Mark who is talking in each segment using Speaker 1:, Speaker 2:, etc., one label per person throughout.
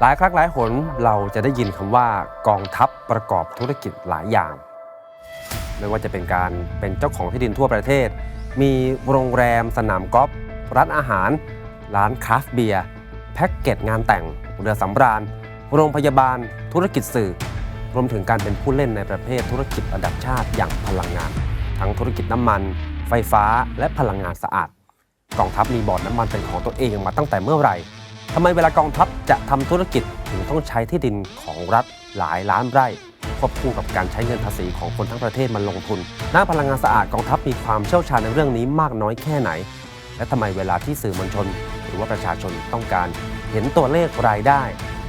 Speaker 1: หลายครั้งหลายหนเราจะได้ยินคำว่ากองทัพประกอบธุรกิจหลายอย่าง ไม่ว่าจะเป็นการเป็นเจ้าของที่ดินทั่วประเทศ มีโรงแรมสนามกอล์ฟร้านอาหาร ร้านคราฟต์เบียร์แพ็กเกจงานแต่งเรือสำราญ โรงพยาบาล ธุรกิจสื่อ รวมถึงการเป็นผู้เล่นในประเภทธุรกิจระดับชาติอย่างพลังงาน ทั้งธุรกิจน้ำมัน ไฟฟ้าและพลังงานสะอาด กองทัพมีบ่อนน้ำมันเป็นของตัวเองมาตั้งแต่เมื่อไหร่ ทำไมเวลากองทัพจะทำธุรกิจถึงต้องใช้ที่ดินของรัฐหลายล้านไร่ควบคู่กับการใช้เงินภาษีของคนทั้งประเทศมาลงทุนด้าพลังงานสะอาดกองทัพมีความเชี่ยวชาญในเรื่องนี้มากน้อยแค่ไหน และทำไมเวลาที่สื่อมวลชน หรือว่าประชาชนต้องการเห็นตัวเลขรายได้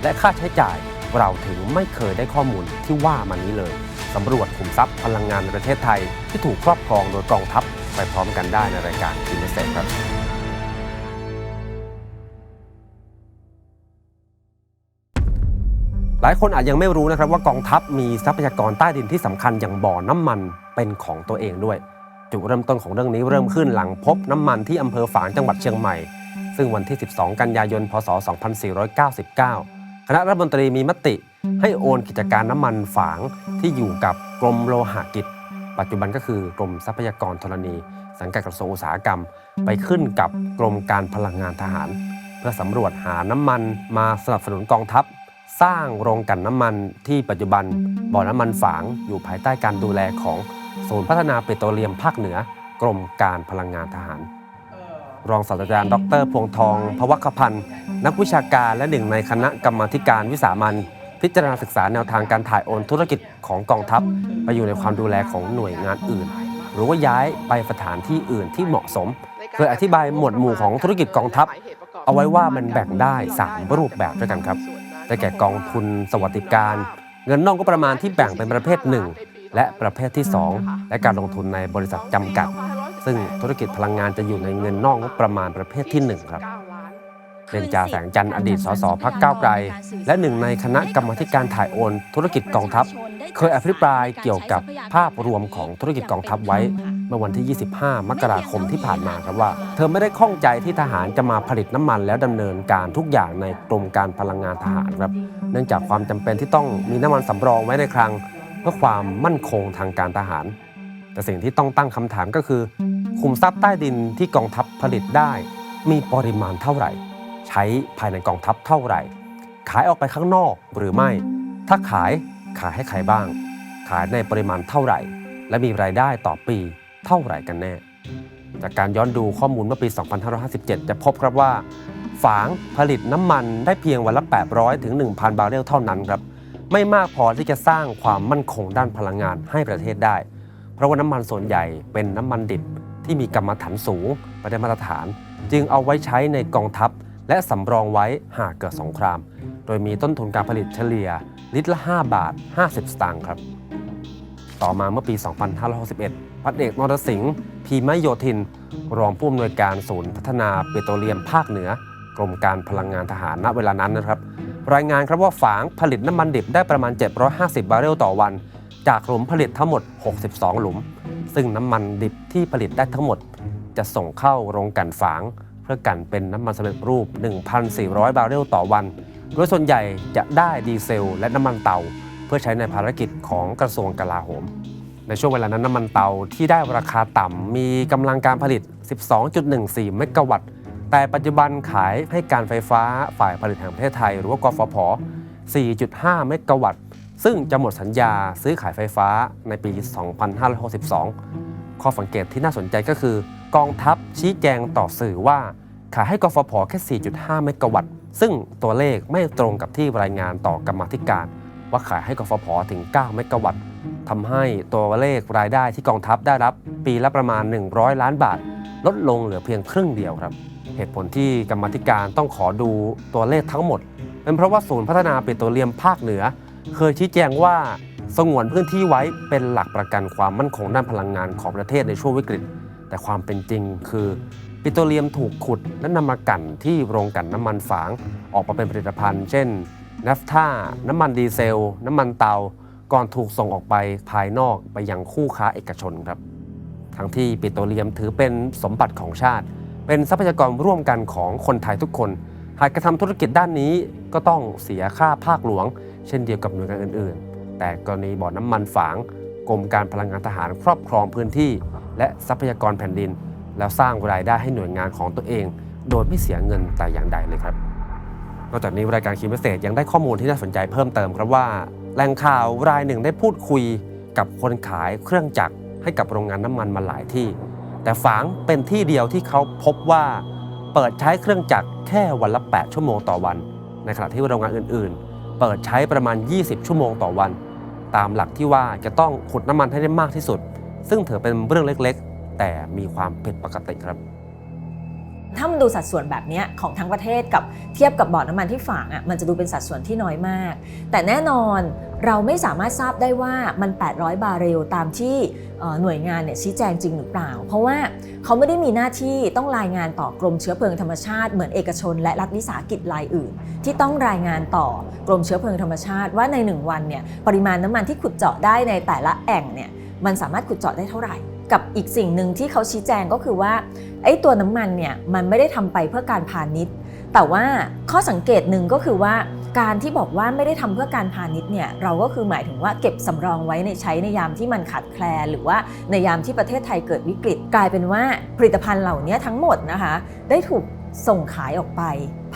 Speaker 1: และค่าใช้จ่ายเราถึงไม่เคยได้ข้อมูลที่ว่ามานี้เลยสำรวจขุมทรัพย์พลังงานในประเทศไทย ที่ถูกครอบครองโดยกองทัพไปพร้อมกันได้ในรายการกินเซครับ หลายคนอาจยังไม่รู้นะครับว่ากองทัพมีทรัพยากรใต้ดินที่สำคัญอย่างบ่อน้ำมันเป็นของตัวเองด้วย จุดเริ่มต้นของเรื่องนี้เริ่มขึ้นหลังพบน้ำมันที่อำเภอฝางจังหวัดเชียงใหม่ ซึ่งวันที่ 12 กันยายน พศ 2499 คณะรัฐมนตรีมีมติ ให้โอนกิจการน้ำมันฝางที่อยู่กับกรมโลหะกิจ ปัจจุบันก็คือกรมทรัพยากรธรณี สังกัดกระทรวงอุตสาหกรรม ไปขึ้นกับกรมการพลังงานทหาร เพื่อสำรวจหาน้ำมันมาสนับสนุนกองทัพ สร้างโรงกลั่นน้ำมันที่ปัจจุบันบ่อน้ำมันฝางอยู่ภายใต้การดูแลของศูนย์พัฒนาเปโตรเลียมภาคเหนือกรมการพลังงานทหาร รองศาสตราจารย์ ดร พวงทอง พวัคพันธ์ นักวิชาการและหนึ่งในคณะกรรมาธิการวิสามันพิจารณาศึกษาแนวทางการถ่ายโอนธุรกิจของกองทัพ ไปอยู่ในความดูแลของหน่วยงานอื่น หรือว่าย้ายไปสถานที่อื่นที่เหมาะสมเคยอธิบายหมวดหมู่ของธุรกิจกองทัพ เอาไว้ว่ามันแบ่งได้ 3 รูปแบบด้วยกันครับ ได้แก่กองทุนสวัสดิการ เงินนอกก็ประมาณที่แบ่งเป็นประเภท 1 และประเภทที่ 2 และการลงทุนในบริษัทจำกัด ซึ่งธุรกิจพลังงานจะอยู่ในเงินนอกงบประมาณประเภทที่ 1 ครับ เบญจาแสงจันทร์อดีตสสพักก้าวไกล และหนึ่งในคณะกรรมธิการถ่ายโอนธุรกิจกองทัพ เคยอภิปรายเกี่ยวกับภาพรวมของธุรกิจกองทัพไว้ เมื่อวันที่ 25 มกราคมที่ผ่านมาครับว่า เธอไม่ได้ข้องใจที่ทหารจะมาผลิตน้ำมัน แล้วดำเนินการทุกอย่างในกรมการพลังงานทหารครับ เนื่องจากความจำเป็นที่ต้องมีน้ำมันสำรองไว้ในคลัง เพื่อความมั่นคงทางการทหาร แต่สิ่งที่ต้องตั้งคำถามก็คือขุมทรัพย์ใต้ดินที่กองทัพผลิตได้ มีปริมาณเท่าไหร่ ใช้ภายในกองทัพเท่าไหร่ ขายออกไปข้างนอกหรือไม่ ถ้าขายขายให้ใครบ้าง ขายในปริมาณเท่าไหร่ และมีรายได้ต่อปีเท่าไหร่กันแน่ จากการย้อนดูข้อมูลเมื่อปี 2557 จะพบครับว่า ฝางผลิตน้ำมันได้เพียงวันละ 800 ถึง 1,000 บาร์เรลเท่านั้นครับ ไม่มากพอที่จะสร้างความมั่นคงด้านพลังงานให้ประเทศได้ เพราะว่าน้ำมันส่วนใหญ่เป็นน้ำมันดิบที่มีกรรมฐานสูงไม่ได้มาตรฐาน จึงเอาไว้ใช้ในกองทัพ และสำรองไว้หากเกิดสงคราม โดยมีต้นทุนการผลิตเฉลี่ย ลิตรละ 5 บาท 50 สตางค์ครับ ต่อมาเมื่อปี 2561 พันเอกนรสิงห์พีมโยธิน รองผู้อำนวยการศูนย์พัฒนาเปโตรเลียมภาคเหนือกรมการพลังงานทหารณเวลานั้นนะครับ รายงานครับว่าฝางผลิตน้ำมันดิบได้ประมาณ 750 บาร์เรลต่อวัน จากหลุมผลิตทั้งหมด 62 หลุม ซึ่งน้ำมันดิบที่ผลิตได้ทั้งหมด จะส่งเข้าโรงกลั่นฝาง พื่อกันเป็นน้ำมันสำเร็จรูป 1,400 บาร์เรลต่อวัน โดยส่วนใหญ่จะได้ดีเซล และน้ำมันเตา เพื่อใช้ในภารกิจของกระทรวงกลาโหม ในช่วงเวลานั้นน้ำมันเตาที่ได้ราคาต่ำมีกำลังการผลิต 12.14 เมกะวัตต์ แต่ปัจจุบันขายให้การไฟฟ้าฝ่ายผลิตแห่งประเทศไทย หรือว่ากฟผ 4.5 เมกะวัตต์ ซึ่งจะหมดสัญญาซื้อขายไฟฟ้าในปี 2562 ข้อสังเกตที่น่าสนใจก็คือ กองทัพชี้แจงต่อสื่อว่าขายให้กฟผแค่ 4.5 เมกะวัตต์ ซึ่งตัวเลขไม่ตรงกับที่รายงานต่อกรรมธิการ ว่าขายให้กฟผถึง 9 เมกะวัตต์ทำให้ตัวเลขรายได้ที่กองทัพได้รับปีละประมาณ 100 ล้านบาท ลดลงเหลือเพียงครึ่งเดียวครับ เหตุผลที่กรรมธิการต้องขอดูตัวเลขทั้งหมด เป็นเพราะว่าศูนย์พัฒนาปิโตรเลียมภาคเหนือ เคยชี้แจงว่าสงวนพื้นที่ไว้เป็นหลักประกันความมั่นคงด้านพลังงานของประเทศในช่วงวิกฤต แต่ความเป็นจริงคือปิโตรเลียมถูกขุดและนำมากั่นที่โรงกลั่นน้ำมันฝางออกมาเป็นผลิตภัณฑ์ เช่นนัฟท่าน้ำมันดีเซล น้ำมันเตา ก่อนถูกส่งออกไปภายนอกไปยังคู่ค้าเอกชนครับ ทั้งที่ปิโตรเลียมถือเป็นสมบัติของชาติ เป็นทรัพยากรร่วมกันของคนไทยทุกคน หากกระทำธุรกิจด้านนี้ก็ต้องเสียค่าภาคหลวง เช่นเดียวกับหน่วยงานอื่น ๆ แต่กรณีบ่อน้ำมันฝางกรมการพลังงานทหารครอบครองพื้นที่ และทรัพยากรแผ่นดิน แล้วสร้างรายได้ให้หน่วยงานของตัวเอง โดยไม่เสียเงินแต่อย่างใดเลยครับ นอกจากนี้รายการคีมเศษยังได้ข้อมูลที่น่าสนใจเพิ่มเติมครับว่าแหล่งข่าวรายหนึ่งได้พูดคุยกับคนขายเครื่องจักรให้กับโรงงานน้ำมันมาหลายที่ แต่ฝางเป็นที่เดียวที่เขาพบว่าเปิดใช้เครื่องจักรแค่วันละ 8 ชั่วโมงต่อวัน ในขณะที่โรงงานอื่น ๆ เปิดใช้ประมาณ 20 ชั่วโมงต่อวัน ตามหลักที่ว่าจะต้องขุดน้ำมันให้ได้มากที่สุด ซึ่งถือเป็นเรื่องเล็กๆ แต่มีความผิดปกติครับ
Speaker 2: ถ้ามันดูสัดส่วนแบบนี้ของทั้งประเทศกับเทียบกับบ่อน้ำมันที่ฝางอะมันจะดูเป็นสัดส่วนที่น้อยมาก แต่แน่นอนเราไม่สามารถทราบได้ว่ามัน 800 บาร์เรลตามที่หน่วยงานเนี่ยชี้แจงจริงหรือเปล่า เพราะว่าเขาไม่ได้มีหน้าที่ต้องรายงานต่อกรมเชื้อเพลิงธรรมชาติเหมือนเอกชน และรัฐวิสาหกิจรายอื่น ที่ต้องรายงานต่อกรมเชื้อเพลิงธรรมชาติ ว่าใน 1 วันเนี่ยปริมาณน้ำมันที่ขุดเจาะได้ในแต่ละแอ่งเนี่ย มันสามารถขุดเจาะได้เท่าไหร่ กับอีกสิ่งหนึ่งที่เขาชี้แจงก็คือว่าไอ้ตัวน้ำมันเนี่ยมันไม่ได้ทำไปเพื่อการพาณิชย์ แต่ว่าข้อสังเกตหนึ่งก็คือว่าการที่บอกว่าไม่ได้ทำเพื่อการพาณิชย์เนี่ยเราก็คือหมายถึงว่าเก็บสำรองไว้ในใช้ในยามที่มันขาดแคลนหรือว่าในยามที่ประเทศไทยเกิดวิกฤต กลายเป็นว่าผลิตภัณฑ์เหล่านี้ทั้งหมดนะคะ ได้ถูกส่งขายออกไป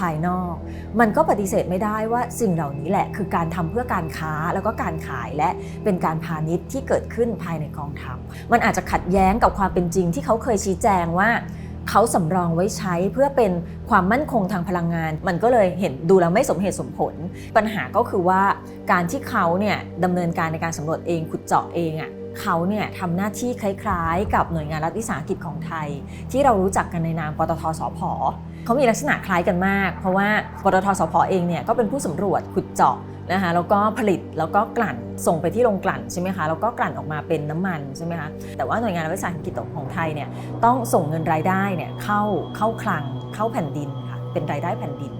Speaker 2: ภายนอก มันก็ปฏิเสธไม่ได้ว่าสิ่งเหล่านี้แหละ คือการทำเพื่อการค้าแล้วก็การขายและเป็นการพาณิชย์ที่เกิดขึ้นภายในกองทัพ มันอาจจะขัดแย้งกับความเป็นจริงที่เขาเคยชี้แจงว่าเขาสำรองไว้ใช้เพื่อเป็นความมั่นคงทางพลังงาน มันก็เลยเห็นดูแล้วไม่สมเหตุสมผล ปัญหาก็คือว่าการที่เขาเนี่ยดำเนินการในการสำรวจเองขุดเจาะเองอะ่ะเขาเนี่ยทำหน้าที่คล้ายๆ กับหน่วยงานรัฐวิสาหกิจของไทย ที่เรารู้จักกันในนามปตทสพ เขามีลักษณะคล้ายกันมาก เพราะว่าปตทสพเองเนี่ยก็เป็นผู้สำรวจขุดเจาะนะคะแล้วก็ผลิตแล้วก็กลั่นส่งไปที่โรงกลั่นใช่ไหมคะแล้วก็กลั่นออกมาเป็นน้ำมันใช่ไหมคะแต่ว่าหน่วยงานรัฐวิสาหกิจของไทยเนี่ยต้องส่งเงินรายได้เนี่ยเข้าเข้าคลังเข้าแผ่นดินค่ะเป็นรายได้แผ่นดิน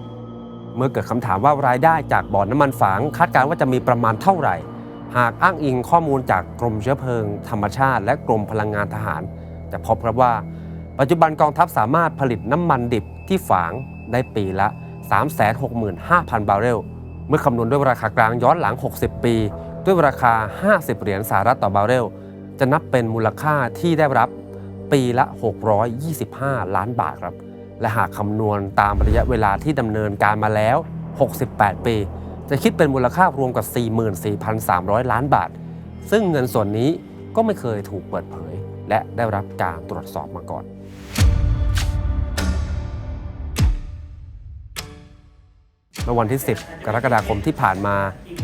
Speaker 1: เมื่อเกิดคำถามว่ารายได้จากบ่อนน้ำมันฝางคาดการณ์ว่าจะมีประมาณเท่าไหร่ หากอ้างอิงข้อมูลจากกรมเชื้อเพลิง ธรรมชาติ และกรมพลังงานทหาร จะพบครับว่า ปัจจุบันกองทัพสามารถผลิตน้ำมันดิบที่ฝางได้ปีละ 365,000 บาร์เรล เมื่อคำนวณด้วยราคากลางย้อนหลัง 60 ปี ด้วยราคา 50 เหรียญสหรัฐต่อบาร์เรล จะนับเป็นมูลค่าที่ได้รับปีละ 625 ล้านบาทครับ และหากคำนวณตามระยะเวลาที่ดำเนินการมาแล้ว 68 ปี จะคิดเป็นมูลค่ารวมกับ 44,300 ล้านบาท ซึ่งเงินส่วนนี้ก็ไม่เคยถูกเปิดเผย และได้รับการตรวจสอบมาก่อน เมื่อวันที่ 10 กรกฎาคมที่ผ่านมา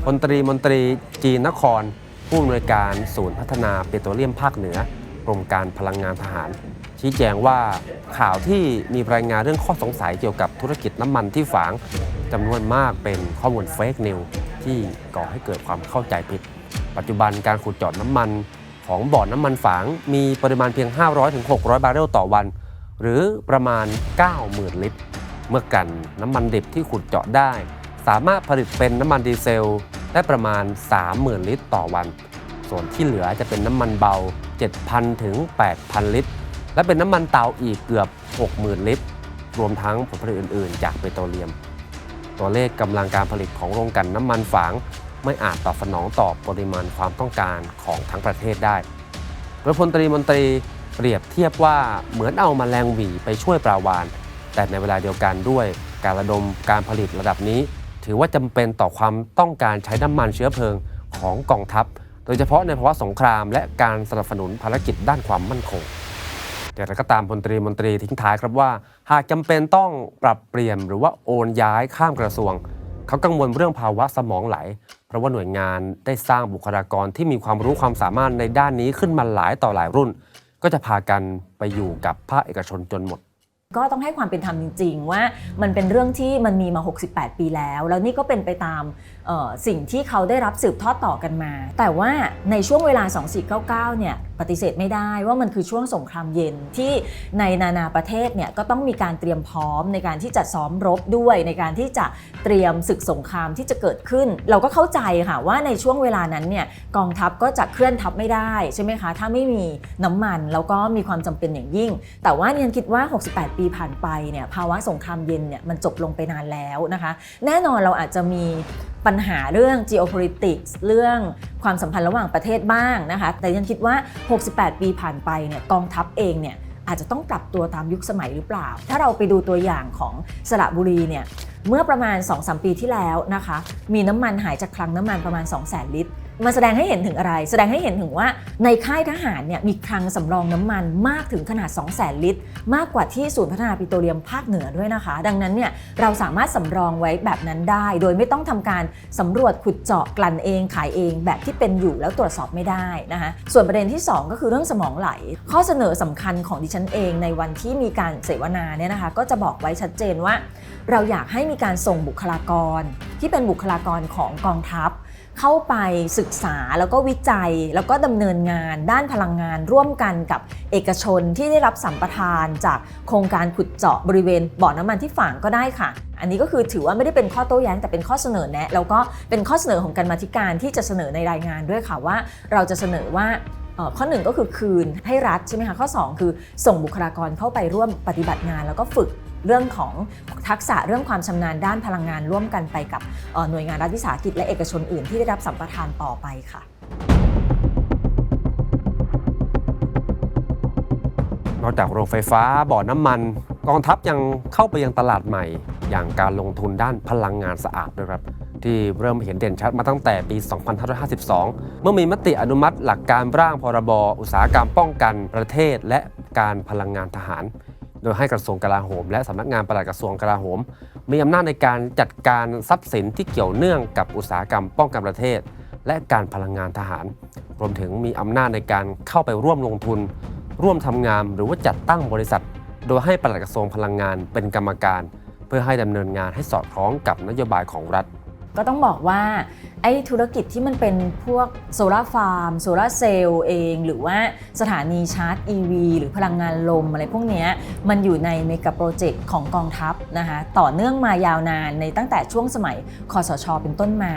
Speaker 1: พลตรีมนตรีจีนนคร ผู้อำนวยการศูนย์พัฒนาเปโตรเลียมภาคเหนือกรมการพลังงานทหาร ชี้แจงว่าข่าวที่มีรายงานเรื่องข้อสงสัยเกี่ยวกับธุรกิจน้ำมันที่ฝางจำนวนมากเป็นข้อมูลเฟกนิวที่ก่อให้เกิดความเข้าใจผิด ปัจจุบันการขุดเจาะน้ำมันของบ่อนน้ำมันฝางมีปริมาณเพียง 500-600 บาร์เรลต่อวัน หรือประมาณ 90,000 ลิตร เมื่อกันน้ำมันดิบที่ขุดเจาะได้ สามารถผลิตเป็นน้ำมันดีเซล ได้ประมาณ 30,000 ลิตรต่อวัน ส่วนที่เหลือจะเป็นน้ำมันเบา 7,000 ถึง 8,000 ลิตร และเป็นน้ำมันเตาอีกเกือบ 60,000 ลิตร รวมทั้งผลผลิตอื่น ๆ จากเปโตรเลียม ตัวเลขกำลังการผลิตของโรงกลั่นน้ำมันฝาง ไม่อาจตอบสนองต่อปริมาณความต้องการของทั้งประเทศได้โดยพลตรีมนตรีเปรียบเทียบว่าเหมือนเอามาแมลงหวีไปช่วยปลาวาน แต่ในเวลาเดียวกันด้วย การระดมการผลิตระดับนี้ ถือว่าจำเป็นต่อความต้องการใช้น้ำมันเชื้อเพลิงของกองทัพ โดยเฉพาะในภาวะสงครามและการสนับสนุนภารกิจด้านความมั่นคงแต่แล้วก็ตามพลตรีมนตรีทิ้งท้ายครับว่า หากจำเป็นต้องปรับเปลี่ยนหรือว่าโอนย้ายข้ามกระทรวง เขากังวลเรื่องภาวะสมองไหล เพราะว่าหน่วยงานได้สร้างบุคลากรที่มีความรู้ความสามารถในด้านนี้ขึ้นมาหลายต่อหลายรุ่น ก็จะพากันไปอยู่กับภาคเอกชนจนหมด
Speaker 2: ก็ต้องให้ความเป็นธรรมจริง ๆ ว่ามันเป็นเรื่องที่มันมีมา 68 ปีแล้ว แล้วนี่ก็เป็นไปตามสิ่งที่เขาได้รับสืบทอดต่อกันมา แต่ว่าในช่วงเวลา 2499 เนี่ยปฏิเสธไม่ได้ว่ามันคือช่วงสงครามเย็นที่ในนานาประเทศเนี่ยก็ต้องมีการเตรียมพร้อมในการที่จะซ้อมรบด้วย ในการที่จะเตรียมศึกสงครามที่จะเกิดขึ้น เราก็เข้าใจค่ะว่าในช่วงเวลานั้นเนี่ยกองทัพก็จะเคลื่อนทัพไม่ได้ใช่ไหมคะถ้าไม่มีน้ำมันแล้วก็มีความจำเป็นอย่างยิ่ง แต่ว่าเนี่ยคิดว่า 68ปีผ่านไปเนี่ยภาวะสงครามเย็นเนี่ยมันจบลงไปนานแล้วนะคะ แน่นอนเราอาจจะมีปัญหาเรื่อง geopolitics เรื่องความสัมพันธ์ระหว่างประเทศบ้างนะคะ แต่ยังคิดว่า 68 ปีผ่านไปเนี่ยกองทัพเองเนี่ยอาจจะต้องปรับตัวตามยุคสมัยหรือเปล่า ถ้าเราไปดูตัวอย่างของสระบุรีเนี่ยเมื่อประมาณ 2-3 ปีที่แล้วนะคะ มีน้ำมันหายจากคลังน้ำมันประมาณ 200,000ลิตร มันแสดงให้เห็นถึงอะไร แสดงให้เห็นถึงว่าในค่ายทหารเนี่ยมีคลังสำรองน้ำมันมากถึงขนาด 2 0 0 0 0 0ลิตร มากกว่าที่ศูนย์พัฒนาปิโตรเลียมภาคเหนือด้วยนะคะ ดังนั้นเนี่ยเราสามารถสำรองไว้แบบนั้นได้ โดยไม่ต้องทำการสำรวจขุดเจาะกลั่นเองขายเองแบบที่เป็นอยู่แล้วตรวจสอบไม่ได้นะคะส่วนประเด็นที่ 2 ก็คือเรื่องสมองไหล ข้อเสนอสำคัญของดิฉันเองในวันที่มีการเสวนาเนี่ยนะคะ ก็จะบอกไว้ชัดเจนว่า เราอยากให้มีการส่งบุคลากร ที่เป็นบุคลากรของกองทัพ เข้าไปศึกษาแล้วก็วิจัยแล้วก็ดำเนินงานด้านพลังงานร่วมกันกับเอกชนที่ได้รับสัมปทานจากโครงการขุดเจาะบริเวณบ่อน้ำมันที่ฝางก็ได้ค่ะ อันนี้ก็คือถือว่าไม่ได้เป็นข้อโต้แย้งแต่เป็นข้อเสนอแนะแล้วก็เป็นข้อเสนอของการมาธิการที่จะเสนอในรายงานด้วยค่ะว่า เราจะเสนอว่าข้อหนึ่งก็คือคืนให้รัฐใช่ไหมคะข้อ 2 คือส่งบุคลากรเข้าไปร่วมปฏิบัติงานแล้วก็ฝึก เรื่องของทักษะเรื่องความชำนาญด้านพลังงานร่วมกันไปกับหน่วยงานรัฐวิสาหกิจและเอกชนอื่นที่ได้รับสัมปทานต่อไปค่ะ
Speaker 1: นอกจากโรงไฟฟ้าบ่อน้ำมัน กองทัพยังเข้าไปยังตลาดใหม่ อย่างการลงทุนด้านพลังงานสะอาดด้วยครับ ที่เริ่มเห็นเด่นชัดมาตั้งแต่ปี 2552 เมื่อมีมติอนุมัติหลักการร่างพรบอุตสาหกรรมป้องกันประเทศและการพลังงานทหาร โดยให้กระทรวงกลาโหม และสำนักงานปลัดกระทรวงกลาโหม มีอำนาจในการจัดการทรัพย์สินที่เกี่ยวเนื่องกับอุตสาหกรรมป้องกันประเทศ และการพลังงานทหาร รวมถึงมีอำนาจในการเข้าไปร่วมลงทุน ร่วมทำงานหรือว่าจัดตั้งบริษัท โดยให้ปลัดกระทรวงพลังงานเป็นกรรมการ เพื่อให้ดำเนินงานให้สอดคล้องกับนโยบายของรัฐ
Speaker 2: ก็ต้องบอกว่าไอ้ธุรกิจที่มันเป็นพวกโซลาร์ฟาร์มโซลาร์เซลล์เอง หรือว่าสถานีชาร์จ EV หรือพลังงานลมอะไรพวกนี้มันอยู่ในเมกะโปรเจกต์ของกองทัพนะคะต่อเนื่องมายาวนานในตั้งแต่ช่วงสมัยคอสช เป็นต้นมา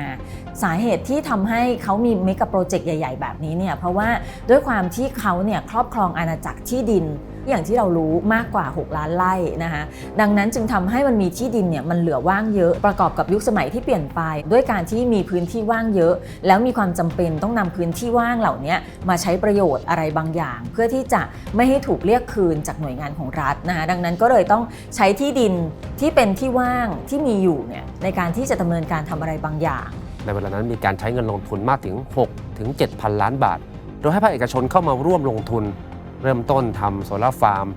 Speaker 2: สาเหตุที่ทำให้เขามีเมกะโปรเจกต์ใหญ่ ๆ แบบนี้เนี่ยเพราะว่าด้วยความที่เขาเนี่ยครอบครองอาณาจักรที่ดิน อย่างที่เรารู้มากกว่า 6 ล้านไร่นะคะดังนั้นจึงทำให้มันมีที่ดินเนี่ยมันเหลือว่างเยอะประกอบกับยุคสมัยที่เปลี่ยนไป ด้วยการที่มีพื้นที่ว่างเยอะ แล้วมีความจำเป็นต้องนำพื้นที่ว่างเหล่านี้มาใช้ประโยชน์อะไรบางอย่าง เพื่อที่จะไม่ให้ถูกเรียกคืนจากหน่วยงานของรัฐนะคะดังนั้นก็เลยต้องใช้ที่ดินที่เป็นที่ว่างที่มีอยู่เนี่ยในการที่จะดำเนินการทำอะไรบางอย่าง
Speaker 1: ในเวลานั้นมีการใช้เงินลงทุนมากถึง6ถึง7,000 ล้านบาท โดยให้ภาคเอกชนเข้ามาร่วมลงทุน เริ่มต้นทำโซลาร์ฟาร์ม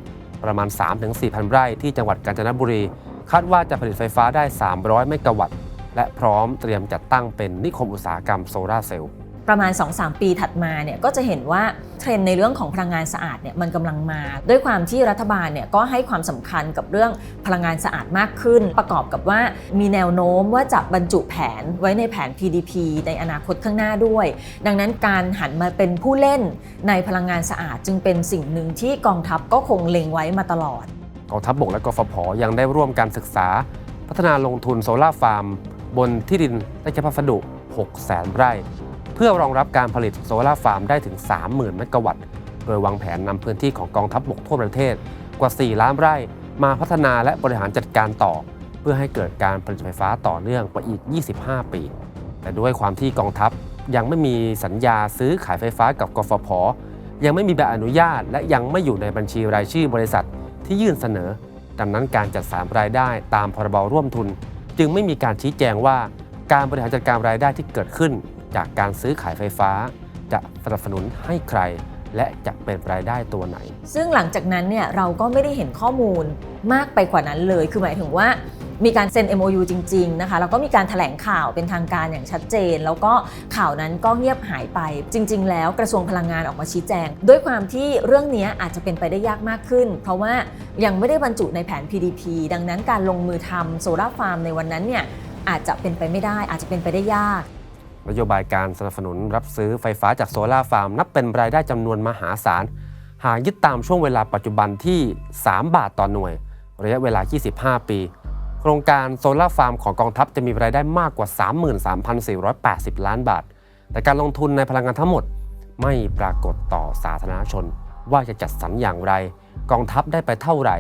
Speaker 1: ประมาณ 3-4,000 ไร่ที่จังหวัดกาญจนบุรี คาดว่าจะผลิตไฟฟ้าได้ 300 เมกะวัตต์ และพร้อมเตรียมจัดตั้งเป็นนิคมอุตสาหกรรมโซลาร์เซลล์
Speaker 2: ประมาณ 2-3 ปีถัดมาเนี่ยก็จะเห็นว่าเทรนด์ในเรื่องของพลังงานสะอาดเนี่ยมันกำลังมา ด้วยความที่รัฐบาลเนี่ยก็ให้ความสำคัญกับเรื่องพลังงานสะอาดมากขึ้น ประกอบกับว่ามีแนวโน้มว่าจะบรรจุแผนไว้ในแผน PDP ในอนาคตข้างหน้าด้วย ดังนั้นการหันมาเป็นผู้เล่นในพลังงานสะอาดจึงเป็นสิ่งหนึ่งที่กองทัพก็คงเล็งไว้มาตลอด
Speaker 1: กองทัพบกและกฟผยังได้ร่วมการศึกษา พัฒนาลงทุนโซลาร์ฟาร์ม บนที่ดินราชพัสดุ6แสนไร่ เพื่อรองรับการผลิตโซลาร์ฟาร์มได้ถึง 30,000 เมกะวัตต์ โดยวางแผนนำพื้นที่ของกองทัพบกทั่วประเทศกว่า 4 ล้านไร่ มาพัฒนาและบริหารจัดการต่อ เพื่อให้เกิดการผลิตไฟฟ้าต่อเนื่องกว่าอีก 25 ปี แต่ด้วยความที่กองทัพยังไม่มีสัญญาซื้อขายไฟฟ้ากับกฟผ ยังไม่มีใบอนุญาต และยังไม่อยู่ในบัญชีรายชื่อบริษัทที่ยื่นเสนอ ดังนั้นการจัดสรรรายได้ตามพรบร่วมทุน จึงไม่มีการชี้แจงว่าการบริหารจัดการรายได้ที่เกิดขึ้น จากการซื้อขายไฟฟ้า จะสนับสนุนให้ใคร และจะเป็นรายได้ตัวไหน
Speaker 2: ซึ่งหลังจากนั้นเนี่ยเราก็ไม่ได้เห็นข้อมูลมากไปกว่านั้นเลย คือหมายถึงว่ามีการเซ็น MOU จริง ๆ นะคะ แล้วก็มีการถแถลงข่าวเป็นทางการอย่างชัดเจน แล้วก็ข่าวนั้นก็เงียบหายไป จริง ๆ แล้วกระทรวงพลังงานออกมาชี้แจง ด้วยความที่เรื่องนี้อาจจะเป็นไปได้ยากมากขึ้น เพราะว่ายังไม่ได้บรรจุในแผน PDP ดังนั้นการลงมือทำโซลาร์ฟาร์มในวันนั้นเนี่ยอาจจะเป็นไปไม่ได้อาจจะเป็นไปได้ยาก
Speaker 1: นโยบายการสนับสนุนรับซื้อไฟฟ้าจากโซลาร์ฟาร์มนับเป็นรายได้จำนวนมหาศาล หากยึดตามช่วงเวลาปัจจุบันที่ 3 บาทต่อหน่วย ระยะเวลา 25 ปี โครงการโซลาร์ฟาร์มของกองทัพจะมีรายได้มากกว่า 33,480 ล้านบาท แต่การลงทุนในพลังงานทั้งหมด ไม่ปรากฏต่อสาธารณชน ว่าจะจัดสรรอย่างไร กองทัพได้ไปเท่าไหร่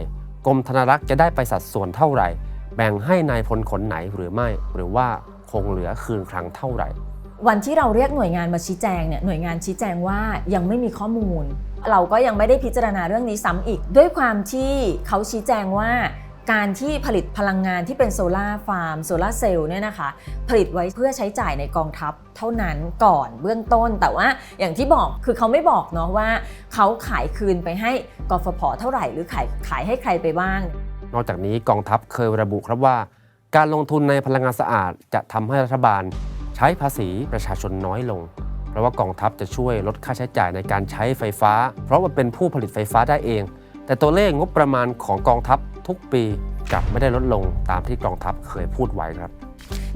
Speaker 1: กรมธนารักษ์จะได้ไปสัดส่วนเท่าไหร่ แบ่งให้นายพลคนไหนหรือไม่ หรือว่าคงเหลือคืนครั้งเท่าไหร่
Speaker 2: วันที่เราเรียกหน่วยงานมาชี้แจงเนี่ยหน่วยงานชี้แจงว่ายังไม่มีข้อมูล เราก็ยังไม่ได้พิจารณาเรื่องนี้ซ้ำอีก ด้วยความที่เขาชี้แจงว่าการที่ผลิตพลังงานที่เป็นโซลาร์ฟาร์มโซลาเซลล์เนี่ยนะคะ ผลิตไว้เพื่อใช้จ่ายในกองทัพเท่านั้นก่อนเบื้องต้น แต่ว่าอย่างที่บอกคือเขาไม่บอกเนาะว่า เขาขายคืนไปให้กฟผเท่าไหร่ หรือขายขายให้ใครไปบ้าง
Speaker 1: นอกจากนี้กองทัพเคยระบุครับว่า การลงทุนในพลังงานสะอาดจะทำให้รัฐบาล ใช้ภาษีประชาชนน้อยลง เพราะว่ากองทัพจะช่วยลดค่าใช้จ่ายในการใช้ไฟฟ้า เพราะว่าเป็นผู้ผลิตไฟฟ้าได้เอง แต่ตัวเลขงบประมาณของกองทัพทุกปีกลับไม่ได้ลดลงตามที่กองทัพเคยพูดไว้ครับ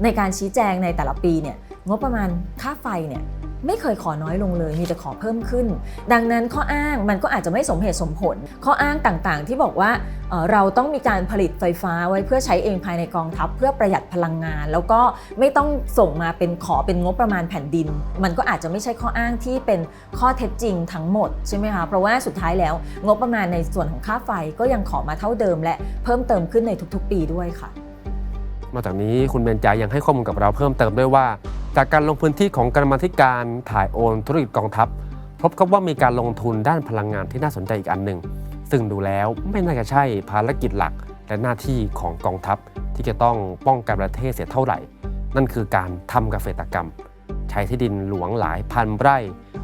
Speaker 2: ในการชี้แจงในแต่ละปีเนี่ยงบประมาณค่าไฟเนี่ย ไม่เคยขอน้อยลงเลย มีแต่ขอเพิ่มขึ้น ดังนั้นข้ออ้างมันก็อาจจะไม่สมเหตุสมผล ข้ออ้างต่างๆ ที่บอกว่าเเราต้องมีการผลิตไฟฟ้าไว้เพื่อใช้เองภายในกองทัพ เพื่อประหยัดพลังงาน แล้วก็ไม่ต้องส่งมาเป็นขอเป็นงบประมาณแผ่นดิน มันก็อาจจะไม่ใช่ข้ออ้างที่เป็นข้อเท็จจริงทั้งหมดใช่ไหมคะเพราะว่าสุดท้ายแล้วงบประมาณในส่วนของค่าไฟก็ยังขอมาเท่าเดิม และเพิ่มเติมขึ้นในทุกๆ ปีด้วยค่ะ
Speaker 1: นอกจากนี้คุณเบญจายังให้ข้อมูลกับเราเพิ่มเติมด้วยว่าจากการลงพื้นที่ของกรรมธิการถ่ายโอนธุรกิจกองทัพ พบกับว่ามีการลงทุนด้านพลังงานที่น่าสนใจอีกอันหนึ่ง ซึ่งดูแล้วไม่น่าจะใช่ภารกิจหลัก และหน้าที่ของกองทัพ ที่จะต้องป้องกันประเทศเสียเท่าไหร่ นั่นคือการทำเกษตรกรรม ใช้ที่ดินหลวงหลายพันไร่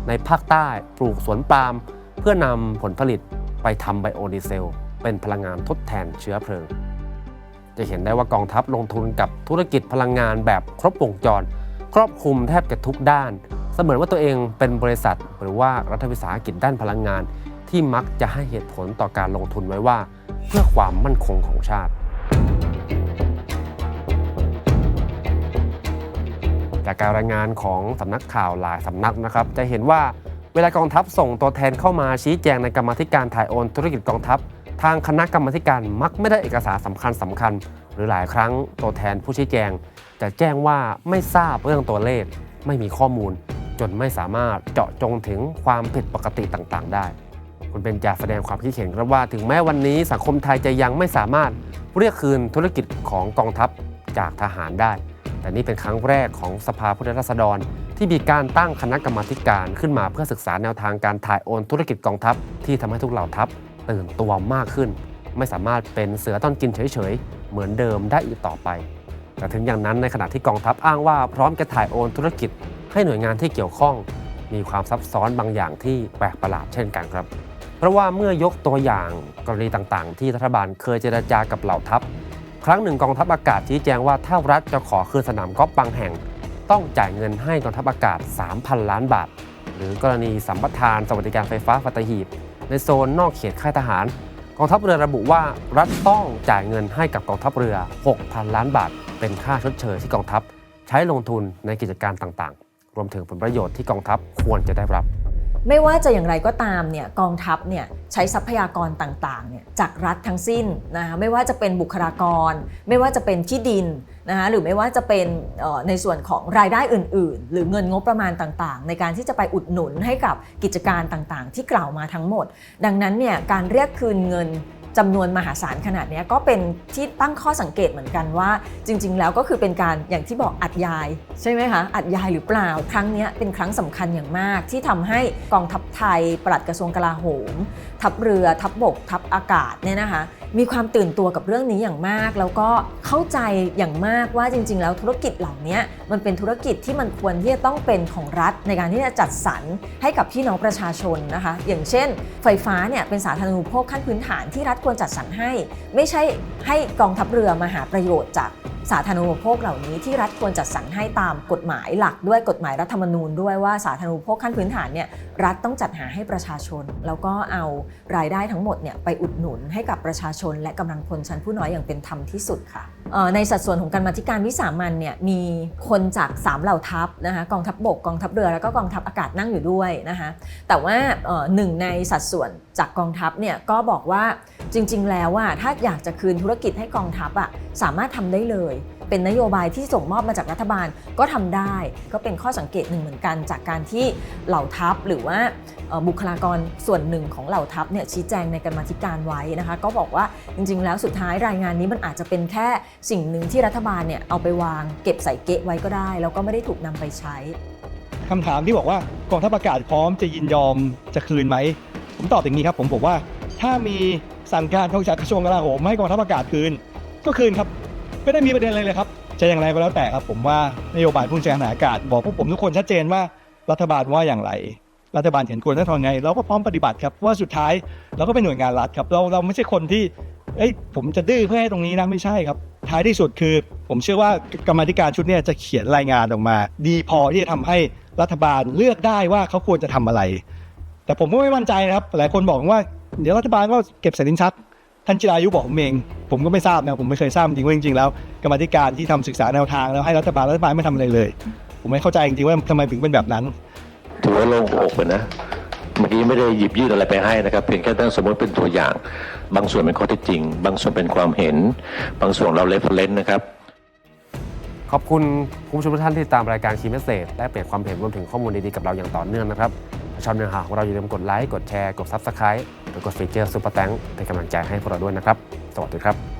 Speaker 1: ในภาคใต้ปลูกสวนปาล์มเพื่อนำผลผลิตไปทำไบโอดีเซล เป็นพลังงานทดแทนเชื้อเพลิง จะเห็นได้ว่ากองทัพลงทุนกับธุรกิจพลังงานแบบครบวงจร ครอบคลุมแทบจะทุกด้าน เสมือนว่าตัวเองเป็นบริษัท หรือว่ารัฐวิสาหกิจด้านพลังงาน ที่มักจะให้เหตุผลต่อการลงทุนไว้ว่า เพื่อความมั่นคงของชาติ จากการรายงานของสำนักข่าวหลายสำนักนะครับ จะเห็นว่าเวลากองทัพส่งตัวแทนเข้ามาชี้แจงในกรรมธิการถ่ายโอนธุรกิจกองทัพ ทางคณะกรรมาธิการมักไม่ได้เอกสารสำคัญสำคัญ หรือหลายครั้งตัวแทนผู้ชี้แจง จะแจ้งว่าไม่ทราบเรื่องตัวเลข ไม่มีข้อมูล จนไม่สามารถเจาะจงถึงความผิดปกติต่างๆ ได้ คุณเบนจาแสดงความคิดเห็นครับว่า ถึงแม้วันนี้สังคมไทยจะยังไม่สามารถเรียกคืนธุรกิจของกองทัพจากทหารได้ แต่นี่เป็นครั้งแรกของสภาผู้แทนราษฎร ที่มีการตั้งคณะกรรมาการขึ้นมาเพื่อศึกษาแนวทางการถ่ายโอนธุรกิจกองทัพที่ทำให้ทุกเหล่าทัพ ตื่นตัวมากขึ้น ไม่สามารถเป็นเสือต้นกินเฉยๆ เหมือนเดิมได้อีกต่อไป แต่ถึงอย่างนั้นในขณะที่กองทัพอ้างว่าพร้อมจะถ่ายโอนธุรกิจให้หน่วยงานที่เกี่ยวข้อง มีความซับซ้อนบางอย่างที่แปลกประหลาดเช่นกันครับ เพราะว่าเมื่อยกตัวอย่างกรณีต่างๆ ที่รัฐบาลเคยเจรจากับเหล่าทัพ ครั้งหนึ่งกองทัพอากาศชี้แจงว่าถ้ารัฐจะขอคืนสนามกอล์ฟบางแห่ง ต้องจ่ายเงินให้กองทัพอากาศ 3,000 ล้านบาท หรือกรณีสัมปทานสวัสดิการไฟฟ้าฟัตหีบ ในโซนนอกเขตค่ายทหาร กองทัพเรือระบุว่ารัฐต้องจ่ายเงินให้กับกองทัพเรือ 6,000 ล้านบาท เป็นค่าชดเชยที่กองทัพ ใช้ลงทุนในกิจการต่างๆ รวมถึงผลประโยชน์ที่กองทัพควรจะได้รับ
Speaker 2: ไม่ว่าจะอย่างไรก็ตามเนี่ยกองทัพเนี่ยใช้ทรัพยากรต่างๆเนี่ยจากรัฐทั้งสิ้นนะคะไม่ว่าจะเป็นบุคลากร ไม่ว่าจะเป็นที่ดินนะคะหรือไม่ว่าจะเป็นในส่วนของรายได้อื่น ๆ หรือเงินงบประมาณต่างๆ ในการที่จะไปอุดหนุนให้กับกิจการต่างๆ ที่กล่าวมาทั้งหมด ดังนั้นเนี่ยการเรียกคืนเงิน จำนวนมหาศาลขนาดนี้ก็เป็นที่ตั้งข้อสังเกตเหมือนกันว่า จริง ๆ แล้วก็คือเป็นการอย่างที่บอกอัดยาย ใช่ไหมคะอัดยายหรือเปล่า ครั้งนี้เป็นครั้งสำคัญอย่างมากที่ทำให้กองทัพไทยปลัดกระทรวงกลาโหม ทัพเรือทัพบก ทัพอากาศเนี่ยนะคะมีความตื่นตัวกับเรื่องนี้อย่างมาก แล้วก็เข้าใจอย่างมากว่าจริง ๆ แล้วธุรกิจเหล่านี้มันเป็นธุรกิจที่มันควรที่จะต้องเป็นของรัฐในการที่จะจัดสรรให้กับพี่น้องประชาชนนะคะ อย่างเช่น ไฟฟ้าเนี่ยเป็นสาธารณูปโภคขั้นพื้นฐานที่รัฐควรจัดสรรให้ ไม่ใช่ให้กองทัพเรือมาหาประโยชน์จาก สาธารณูปโภคเหล่านี้ที่รัฐควรจัดสรรให้ตามกฎหมายหลักด้วยกฎหมายรัฐธรรมนูญด้วยว่าสาธารณูปโภคขั้นพื้นฐานเนี่ยรัฐต้องจัดหาให้ประชาชน แล้วก็เอารายได้ทั้งหมดเนี่ยไปอุดหนุนให้กับประชาชน และกำลังพลชั้นผู้น้อยอย่างเป็นธรรมที่สุดค่ะในสัดส่วนของการมาธิการวิสามันเนี่ยมีคนจากสามเหล่าทัพนะคะกองทัพบบกกองทัพเรือแล้วก็กองทัพอากาศนั่งอยู่ด้วยนะคะแต่ว่าหนึ่งในสัดส่วนจากกองทัพเนี่ยก็บอกว่าจริง ๆ แล้วว่าถ้าอยากจะคืนธุรกิจให้กองทัพอะสามารถทำได้เลย เป็นนโยบายที่ส่งมอบมาจากรัฐบาลก็ทำได้ ก็เป็นข้อสังเกตหนึ่งเหมือนกัน จากการที่เหล่าทัพหรือว่าบุคลากรส่วนหนึ่งของเหล่าทัพเนี่ยชี้แจงในกรรมาธิการไว้นะคะก็บอกว่าจริง ๆ แล้วสุดท้ายรายงานนี้มันอาจจะเป็นแค่สิ่งหนึ่งที่รัฐบาลเนี่ยเอาไปวางเก็บใส่เก๊ะไว้ก็ได้ แล้วก็ไม่ได้ถูกนำไปใช้
Speaker 3: คำถามที่บอกว่ากองทัพอากาศพร้อมจะยินยอมจะคืนไหม ผมตอบอย่างนี้ครับผมบอกว่าถ้ามีสั่งการของจากกระทรวงกลาโหมให้กองทัพอากาศคืน ก็คืนครับ ไม่ได้มีประเด็นอะไรเลยครับจะอย่างไรก็แล้วแต่ครับ ผมว่านโยบายผู้บัญชาการทหาอากาศ บอกพวกผมทุกคนชัดเจนว่ารัฐบาลว่าอย่างไร รัฐบาลเห็นควรจะทำไง เราก็พร้อมปฏิบัติครับว่าสุดท้ายเราก็เป็นหน่วยงานรัฐครับเราเราไม่ใช่คนที่เอ้ยผมจะดื้อเพื่อให้ตรงนี้นะไม่ใช่ครับ ท้ายที่สุดคือ ผมเชื่อว่ากรรมธิการชุดนี้จะเขียนรายงานออกมา ดีพอที่จะทำให้รัฐบาลเลือกได้ว่าเขาควรจะทำอะไร แต่ผมก็ไม่มั่นใจนะครับ หลายคนบอกว่า เดี๋ยวรัฐบาลก็เก็บใส่ลิ้นชัก ท่านจิรายุบอกผมเอง ผมก็ไม่ทราบนะ ผมไม่เคยทราบจริงว่าจริงๆแล้วกรรมาธิการที่ทำศึกษาแนวทางแล้วให้รัฐบาลรัฐบาลไม่ทำอะไรเลย ผมไม่เข้าใจจริงๆว่าทำไมถึงเป็นแบบนั้น
Speaker 4: ถือว่าโล่งอกเลยนะเมื่อกี้ไม่ได้หยิบยื่นอะไรไปให้นะครับเพียงแค่ตั้งสมมติเป็นตัวอย่าง บางส่วนเป็นข้อเท็จจริง บางส่วนเป็นความเห็น บางส่วนเราเลฟเฟลนนะครับ
Speaker 1: ขอบคุณคุณผู้ชมทุกท่านที่ตามรายการคีย์เมสเซจและเปลี่ยนความเห็นรวมถึงข้อมูลดีๆกับเราอย่างต่อเนื่องนะครับถ้าชอบเนื้อหาของเราอย่าลืมกดไลค์กดแชร์กด Subscribe ห รือกดฟีเจอร์ซุปเปอร์แตงเป็นกำลังใจให้พวกเราด้วยนะครับ สวัสดีครับ